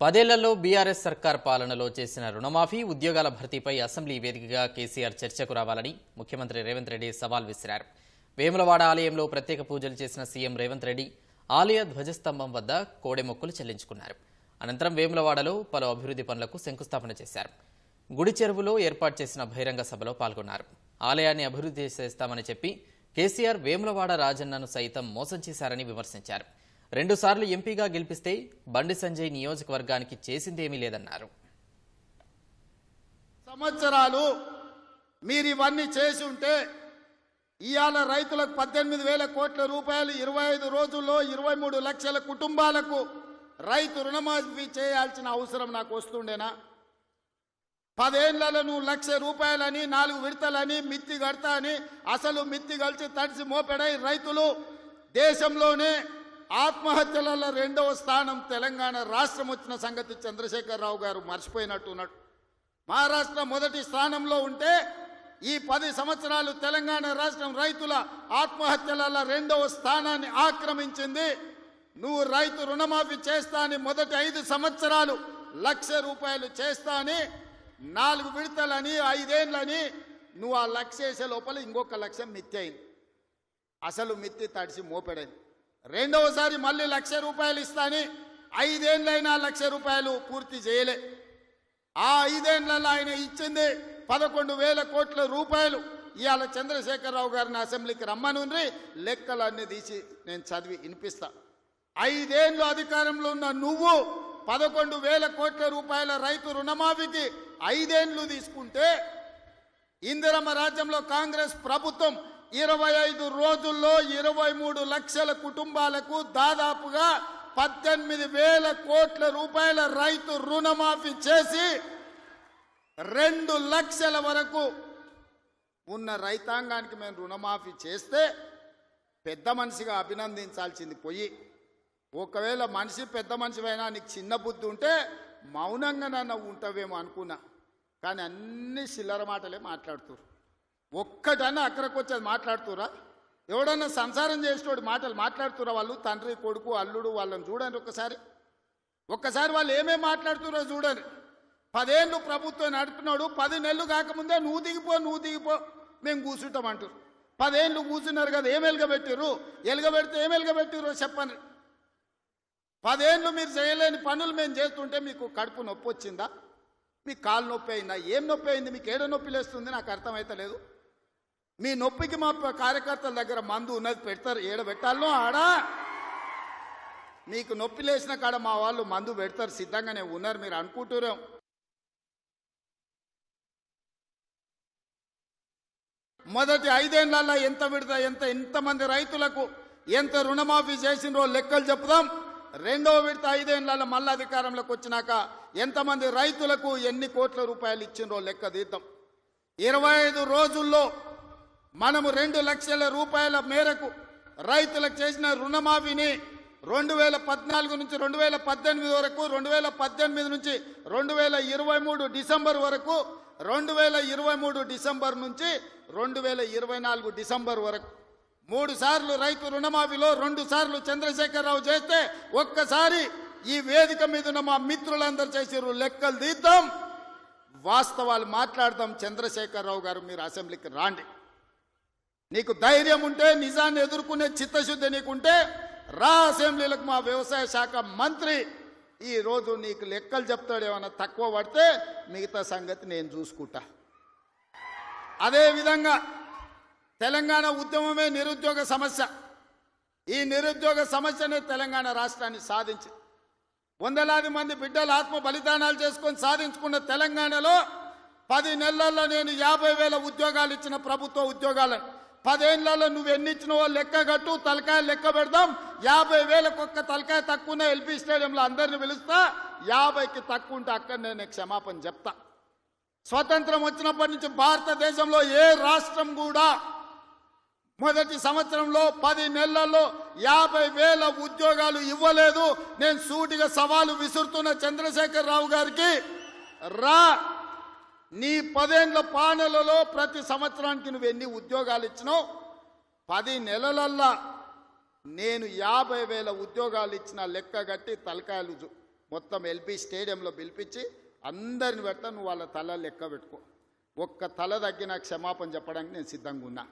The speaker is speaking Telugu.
పదేళ్ళలో బీఆర్ఎస్ సర్కార్ పాలనలో చేసిన రుణమాఫీ ఉద్యోగాల భర్తీపై అసెంబ్లీ వేదికగా కేసీఆర్ చర్చకు రావాలని ముఖ్యమంత్రి రేవంత్ రెడ్డి సవాల్ విసిరారు. వేములవాడ ఆలయంలో ప్రత్యేక పూజలు చేసిన సీఎం రేవంత్ రెడ్డి ఆలయ ధ్వజస్తంభం వద్ద కోడెమొక్కులు చెల్లించుకున్నారు. అనంతరం వేములవాడలో పలు అభివృద్ధి పనులకు శంకుస్థాపన చేశారు. గుడి చెరువులో ఏర్పాటు చేసిన బహిరంగ సభలో పాల్గొన్నారు. ఆలయాన్ని అభివృద్ధి చేస్తామని చెప్పి కేసీఆర్ వేములవాడ రాజన్నను సైతం మోసం చేశారని విమర్శించారు. రెండుసార్లు ఎంపీగా గెలిపిస్తే బండి సంజయ్ నియోజకవర్గానికి చేసిందేమీ లేదన్నారు. సంవత్సరాలు మీరు ఇవన్నీ చేసి ఉంటే ఇవాళ రైతులకు పద్దెనిమిది వేల కోట్ల రూపాయలు ఇరవై ఐదు రోజుల్లో ఇరవై మూడు లక్షల కుటుంబాలకు రైతు రుణమాఫీ చేయాల్సిన అవసరం నాకు వస్తుండేనా? పదేళ్ళలో నువ్వు లక్ష రూపాయలని నాలుగు విడతలని మిత్తి కడతా అని అసలు మిత్తి కలిసి తడిసి మోపెడై రైతులు దేశంలోనే ఆత్మహత్యలలో రెండవ స్థానం తెలంగాణ రాష్ట్రం వచ్చిన సంగతి చంద్రశేఖరరావు గారు మర్చిపోయినట్టున్నాడు మహారాష్ట్ర మొదటి స్థానంలో ఉంటే ఈ పది సంవత్సరాలు తెలంగాణ రాష్ట్రం రైతుల ఆత్మహత్యల రెండవ స్థానాన్ని ఆక్రమించింది. నువ్వు రైతు రుణమాఫీ చేస్తా అని మొదటి ఐదు సంవత్సరాలు లక్ష రూపాయలు చేస్తా అని నాలుగు విడతలని ఐదేళ్ళని నువ్వు ఆ లక్ష వేసే లోపల ఇంకొక లక్ష మిత్తి అయింది. అసలు మిత్తి తడిసి మోపెడైంది. రెండవసారి మళ్ళీ లక్ష రూపాయలు ఇస్తాని ఐదేళ్ళైనా లక్ష రూపాయలు పూర్తి చేయలే. ఆ ఐదేళ్ళలో ఆయన ఇచ్చింది పదకొండు వేల కోట్ల రూపాయలు. ఇవాళ చంద్రశేఖరరావు గారిని అసెంబ్లీకి రమ్మనుండ్రి లెక్కలన్నీ తీసి నేను చదివి వినిపిస్తా. ఐదేండ్లు అధికారంలో ఉన్న నువ్వు పదకొండు వేల కోట్ల రూపాయల రైతు రుణమాఫీకి ఐదేండ్లు తీసుకుంటే ఇందిరమ్మ రాజ్యంలో కాంగ్రెస్ ప్రభుత్వం ఇరవై ఐదు రోజుల్లో ఇరవై మూడు లక్షల కుటుంబాలకు దాదాపుగా పద్దెనిమిది వేల కోట్ల రూపాయల రైతు రుణమాఫీ చేసి రెండు లక్షల వరకు ఉన్న రైతాంగానికి మేము రుణమాఫీ చేస్తే పెద్ద మనిషిగా అభినందించాల్సింది పోయి ఒకవేళ మనిషి పెద్ద మనిషివైనా నీకు చిన్న బుద్ధి ఉంటే మౌనంగా నన్ను ఉంటావేమో అనుకున్నా. కానీ అన్ని చిల్లర మాటలే మాట్లాడుతున్నారు ఒక్కటన్నా అక్కడికి వచ్చేది మాట్లాడుతురా ఎవడన్నా సంసారం చేసినోడు మాటలు మాట్లాడుతురా వాళ్ళు? తండ్రి కొడుకు అల్లుడు వాళ్ళని చూడండి ఒక్కసారి. ఒక్కసారి వాళ్ళు ఏమేమి మాట్లాడుతున్నారో చూడండి. పదేళ్ళు ప్రభుత్వం నడుపుతున్నాడు పది నెలలు కాకముందే నువ్వు దిగిపో నువ్వు దిగిపో మేము కూర్చుంటాం అంటారు పదేళ్ళు కూర్చున్నారు కదా ఏం ఎలుగబెట్టిర్రు? ఎలుగబెడితే ఏం ఎలుగబెట్టిర్రు చెప్పండి. పదేళ్ళు మీరు చేయలేని పనులు మేము చేస్తుంటే మీకు కడుపు నొప్పి వచ్చిందా? మీకు కాలు నొప్పి అయిందా? ఏం నొప్పి అయింది? మీకు ఏడ నొప్పి లేస్తుంది? నాకు అర్థమైతలేదు. మీ నొప్పికి మా కార్యకర్తల దగ్గర మందు ఉన్నది పెడతారు. ఏడ పెట్టాలో ఆడా. మీకు నొప్పి లేచిన కాడ మా వాళ్ళు మందు పెడతారు. సిద్ధంగానే ఉన్నారు మీరు అనుకుంటున్నాం మొదటి ఐదేళ్ళలో ఎంత విడత ఎంత ఎంతమంది రైతులకు ఎంత రుణమాఫీ చేసినరో లెక్కలు చెప్దాం. రెండవ విడత ఐదేళ్ళలో మళ్ళీ అధికారంలోకి వచ్చినాక ఎంతమంది రైతులకు ఎన్ని కోట్ల రూపాయలు ఇచ్చినరో లెక్క తీద్దాం. ఇరవై ఐదు రోజుల్లో మనము రెండు లక్షల రూపాయల మేరకు రైతులకు చేసిన రుణమాఫీని రెండు వేల పద్నాలుగు నుంచి రెండు వేల పద్దెనిమిది వరకు రెండు వేల పద్దెనిమిది నుంచి రెండు వేల ఇరవై మూడు డిసెంబర్ వరకు రెండు వేల ఇరవై మూడు డిసెంబర్ నుంచి రెండు వేల ఇరవై నాలుగు డిసెంబర్ వరకు. మూడు సార్లు రైతు రుణమాఫీలో రెండు సార్లు చంద్రశేఖరరావు చేస్తే ఒక్కసారి ఈ వేదిక మీద ఉన్న మా మిత్రులందరూ చేసారు లెక్కలు తీద్దాం. వాస్తవాలు మాట్లాడదాం. చంద్రశేఖరరావు గారు మీరు అసెంబ్లీకి రాండి. నీకు ధైర్యం ఉంటే నిజాన్ని ఎదుర్కొనే చిత్తశుద్ధి నీకుంటే రా అసెంబ్లీలకు మా వ్యవసాయ శాఖ మంత్రి ఈ రోజు నీకు లెక్కలు చెప్తాడు ఏమైనా తక్కువ పడితే మిగతా సంగతి నేను చూసుకుంటా. అదేవిధంగా తెలంగాణ ఉద్యమమే నిరుద్యోగ సమస్య. ఈ నిరుద్యోగ సమస్యనే తెలంగాణ రాష్ట్రాన్ని సాధించి వందలాది మంది బిడ్డలు ఆత్మ బలిదానాలు చేసుకొని సాధించుకున్న తెలంగాణలో పది నెలల్లో నేను యాభై వేల ఉద్యోగాలు ఇచ్చిన ప్రభుత్వ ఉద్యోగాలను పదేళ్ళలో నువ్వు ఎన్ని ఇచ్చినవో లెక్క కట్టు తలకాయ లెక్క పెడదాం. యాభై వేలకు ఒక్క తలకాయ తక్కువనే ఎల్పి స్టేడియంలో అందరిని పిలుస్తా. యాభైకి తక్కువ ఉంటే అక్కడ నేను క్షమాపణ చెప్తా. స్వతంత్రం వచ్చినప్పటి నుంచి భారతదేశంలో ఏ రాష్ట్రం కూడా మొదటి సంవత్సరంలో పది నెలల్లో యాభై వేల ఉద్యోగాలు ఇవ్వలేదు. నేను సూటిగా సవాలు విసురుతున్న చంద్రశేఖర్ రావు గారికి రా నీ పదేండ్ల పాలనలో ప్రతి సంవత్సరానికి నువ్వు ఎన్ని ఉద్యోగాలు ఇచ్చినావు? పది నెలలల్లా నేను యాభై వేల ఉద్యోగాలు ఇచ్చిన లెక్క కట్టి తలకాయలు మొత్తం ఎల్పి స్టేడియంలో పిలిపించి అందరిని పెడతా నువ్వు వాళ్ళ తల లెక్క పెట్టుకో. ఒక్క తల తగ్గి నాకు క్షమాపణ చెప్పడానికి నేను సిద్ధంగా ఉన్నా.